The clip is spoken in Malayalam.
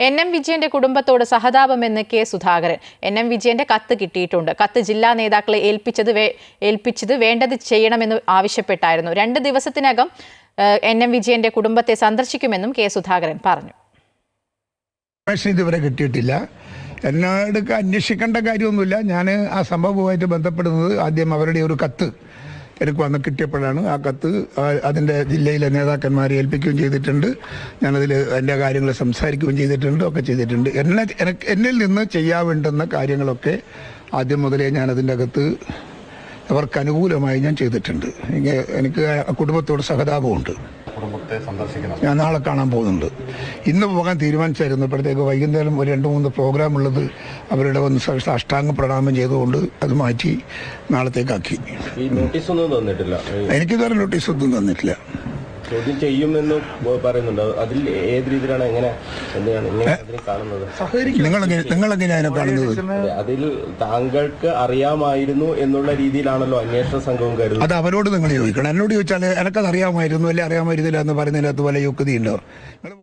എൻ എം വിജയന്റെ കുടുംബത്തോട് സഹതാപമെന്ന് കെ സുധാകരൻ. എൻ എം വിജയന്റെ കത്ത് കിട്ടിയിട്ടുണ്ട്. കത്ത് ജില്ലാ നേതാക്കളെ ഏൽപ്പിച്ചത് ഏൽപ്പിച്ചത് വേണ്ടത് ചെയ്യണമെന്ന് ആവശ്യപ്പെട്ടായിരുന്നു. രണ്ട് ദിവസത്തിനകം എൻ എം വിജയന്റെ കുടുംബത്തെ സന്ദർശിക്കുമെന്നും കെ സുധാകരൻ പറഞ്ഞു. ഇതുവരെ കിട്ടിയിട്ടില്ല. എന്നോട് അന്വേഷിക്കേണ്ട കാര്യമൊന്നുമില്ല. ഞാൻ ആ സംഭവവുമായിട്ട് ബന്ധപ്പെടുന്നത് ആദ്യം അവരുടെ ഒരു കത്ത് എനിക്ക് വന്ന് കിട്ടിയപ്പോഴാണ് ആ കത്ത് അതിന്റെ ജില്ലയിലെ നേതാക്കന്മാരെ ഏൽപ്പിക്കുകയും ചെയ്തിട്ടുണ്ട്. ഞാനതിൽ എന്റെ കാര്യങ്ങൾ സംസാരിക്കുകയും ചെയ്തിട്ടുണ്ട് ഒക്കെ ചെയ്തിട്ടുണ്ട്. എന്നെ എനിക്ക് എന്നിൽ നിന്ന് ചെയ്യാവേണ്ടുന്ന കാര്യങ്ങളൊക്കെ ആദ്യം മുതലേ ഞാൻ അതിന്റെ അകത്ത് അവർക്ക് അനുകൂലമായി ഞാൻ ചെയ്തിട്ടുണ്ട്. എനിക്ക് കുടുംബത്തോട് സഹതാപമുണ്ട്. ഞാൻ നാളെ കാണാൻ പോകുന്നുണ്ട്. ഇന്ന് പോകാൻ തീരുമാനിച്ചായിരുന്നു. ഇപ്പോഴത്തേക്ക് വൈകുന്നേരം ഒരു രണ്ട് മൂന്ന് പ്രോഗ്രാം ഉള്ളത് അവരുടെ വന്ന് സാഷ്ടാംഗം പ്രണാമം ചെയ്തുകൊണ്ട് അത് മാറ്റി നാളത്തേക്കാക്കി. ഈ നോട്ടീസ് ഒന്നും തന്നിട്ടില്ല. എനിക്ക് എനിക്കിതുവരെ നോട്ടീസ് ഒന്നും തന്നിട്ടില്ല. ചോദ്യം ചെയ്യുമെന്ന് പറയുന്നുണ്ട്. അതിൽ ഏത് രീതിയിലാണ് എങ്ങനെ കാണുന്നത്? നിങ്ങളെങ്ങനെ കാണുന്നത്? അതിൽ താങ്കൾക്ക് അറിയാമായിരുന്നു എന്നുള്ള രീതിയിലാണല്ലോ അന്വേഷണ സംഘവും കരുതുന്നത്. അത് അവരോട് നിങ്ങൾ ചോദിക്കണം. എന്നോട് ചോദിച്ചാൽ എനക്കത് അറിയാമായിരുന്നു അല്ലെ അറിയാമായിരുന്നില്ല എന്ന് പറയുന്നതിനകത്ത് വല്ല യോഗ്യതയുണ്ടോ? നിങ്ങൾ